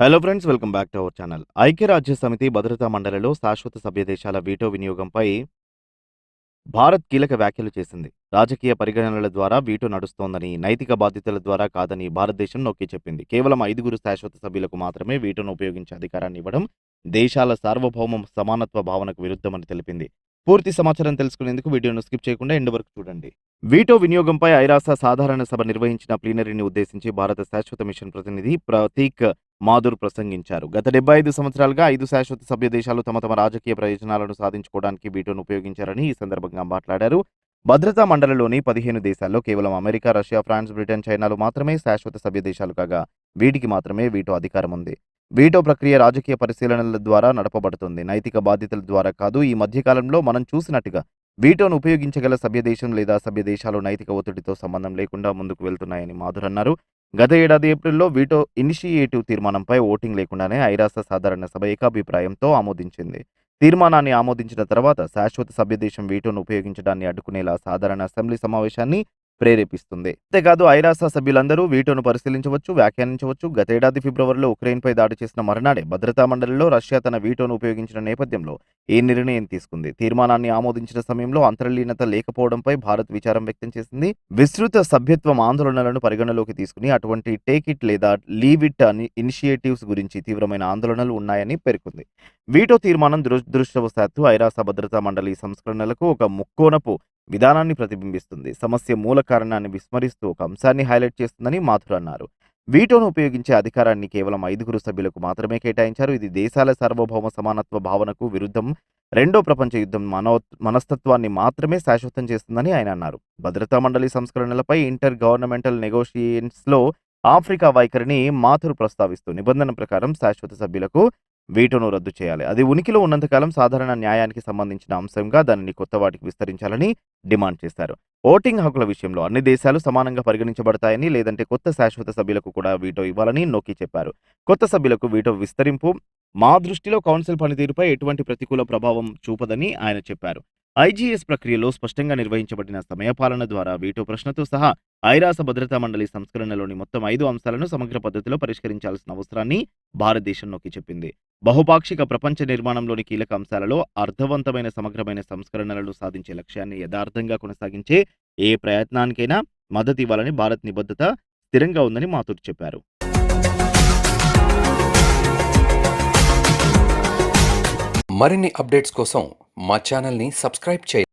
Hello friends welcome back to our channel ఐక్యరాజ్య సమితి భద్రతా మండలిలో శాశ్వత సభ్య దేశాల వీటో వినియోగంపై భారత్ కీలక వ్యాఖ్యలు చేసింది. రాజకీయ పరిగణనల ద్వారా వీటో నడుస్తోందని నైతిక బాధ్యతల ద్వారా కాదని భారతదేశం నొక్కి చెప్పింది. కేవలం ఐదుగురు శాశ్వత సభ్యులకు మాత్రమే వీటోను ఉపయోగించే అధికారాన్ని ఇవ్వడం దేశాల సార్వభౌమ సమానత్వ భావనకు విరుద్ధమని తెలిపింది. పూర్తి సమాచారం తెలుసుకునేందుకు వీడియోను స్కిప్ చేయకుండా ఎండ్ వరకు చూడండి. వీటో వినియోగంపై ఐరాస సాధారణ సభ నిర్వహించిన ప్లీనరీని ఉద్దేశించి భారత శాశ్వత మిషన్ ప్రతినిధి ప్రతీక్ మాధుర్ ప్రసంగించారు. గత డెబ్బై ఐదు సంవత్సరాలుగా ఐదు శాశ్వత సభ్య దేశాలు తమ తమ రాజకీయ ప్రయోజనాలను సాధించుకోవడానికి వీటోను ఉపయోగించారని ఈ సందర్భంగా మాట్లాడారు. భద్రతా మండలిలోని పదిహేను దేశాల్లో కేవలం అమెరికా రష్యా ఫ్రాన్స్ బ్రిటన్ చైనాలు మాత్రమే శాశ్వత సభ్య దేశాలు కాగా వీటికి మాత్రమే వీటో అధికారం ఉంది. వీటో ప్రక్రియ రాజకీయ పరిశీలనల ద్వారా నడపబడుతుంది. నైతిక బాధ్యతల ద్వారా కాదు ఈ మధ్యకాలంలో మనం చూసినట్టుగా వీటోను ఉపయోగించగల సభ్య దేశం లేదా సభ్య దేశాలు నైతిక ఒత్తిడితో సంబంధం లేకుండా ముందుకు వెళ్తున్నాయని మాధుర్ అన్నారు. గత ఏడాది ఏప్రిల్లో వీటో ఇనిషియేటివ్ తీర్మానంపై ఓటింగ్ లేకుండానే ఐరాస సాధారణ సభ ఏకాభిప్రాయంతో ఆమోదించింది. తీర్మానాన్ని ఆమోదించిన తర్వాత శాశ్వత సభ్యదేశం వీటోను ఉపయోగించడాన్ని అడ్డుకునేలా సాధారణ అసెంబ్లీ సమావేశాన్ని ప్రేరేపిస్తుంది. అంతేకాదు ఐరాస సభ్యులందరూ వీటోను పరిశీలించవచ్చు వ్యాఖ్యానించవచ్చు. గతేడాది ఫిబ్రవరిలో ఉక్రెయిన్పై దాడి చేసిన మరునాడే భద్రతా మండలిలో రష్యా తన వీటోను ఉపయోగించిన నేపథ్యంలో ఈ నిర్ణయం తీసుకుంది? తీర్మానాన్ని ఆమోదించిన సమయంలో అంతర్లీనత లేకపోవడంపై భారత్ విచారం వ్యక్తం చేసింది. విస్తృత సభ్యత్వం ఆందోళనలను పరిగణలోకి తీసుకుని అటువంటి టేక్ ఇట్ లేదా లీవ్ ఇట్ అని ఇనిషియేటివ్స్ గురించి తీవ్రమైన ఆందోళనలు ఉన్నాయని పేర్కొంది. వీటో తీర్మానం దురదృష్టవశాత్తు ఐరాస భద్రతా మండలి సంస్కరణలకు ఒక ముక్కోనపు విధానాన్ని ప్రతిబింబిస్తుంది. సమస్య మూల కారణాన్ని విస్మరిస్తూ ఒక అంశాన్ని హైలైట్ చేస్తుందని మాథుర్ అన్నారు. వీటోను ఉపయోగించే అధికారాన్ని కేవలం ఐదుగురు సభ్యులకు మాత్రమే కేటాయించారు. ఇది దేశాల సార్వభౌమ సమానత్వ భావనకు విరుద్ధం. రెండో ప్రపంచ యుద్ధం మనో మనస్తత్వాన్ని మాత్రమే శాశ్వతం చేస్తుందని ఆయన అన్నారు. భద్రతా మండలి సంస్కరణలపై ఇంటర్ గవర్నమెంటల్ నెగోషియేషన్స్లో ఆఫ్రికా వైఖరిని మాథుర్ ప్రస్తావిస్తూ నిబంధన ప్రకారం శాశ్వత సభ్యులకు వీటోను రద్దు చేయాలి. అది ఉనికిలో ఉన్నంతకాలం సాధారణ న్యాయానికి సంబంధించిన అంశంగా దానిని కొత్త వాటికి విస్తరించాలని డిమాండ్ చేశారు. ఓటింగ్ హక్కుల విషయంలో అన్ని దేశాలు సమానంగా పరిగణించబడతాయని లేదంటే కొత్త శాశ్వత సభ్యులకు కూడా వీటో ఇవ్వాలని నొక్కి చెప్పారు. కొత్త సభ్యులకు వీటో విస్తరింపు మా దృష్టిలో కౌన్సిల్ పనితీరుపై ఎటువంటి ప్రతికూల ప్రభావం చూపదని ఆయన చెప్పారు. ఐజీఎస్ ప్రక్రియలో స్పష్టంగా నిర్వహించబడిన సమయపాలన ద్వారా వీటో ప్రశ్నతో సహా ఐరాస భద్రతా మండలి సంస్కరణలోని మొత్తం ఐదు అంశాలను సమగ్ర పద్ధతిలో పరిష్కరించాల్సిన అవసరాన్ని భారతదేశం నొక్కి చెప్పింది. బహుపాక్షిక ప్రపంచ నిర్మాణంలోని కీలక అంశాలలో అర్థవంతమైన సమగ్రమైన సంస్కరణలను సాధించే లక్ష్యాన్ని యథార్థంగా కొనసాగించే ఏ ప్రయత్నానికైనా మద్దతు ఇవ్వాలని భారత్ నిబద్ధత స్థిరంగా ఉందని మాతూర్ చెప్పారు. మరిన్ని అప్డేట్స్ కోసం మా ఛానల్ని సబ్స్క్రైబ్ చేయండి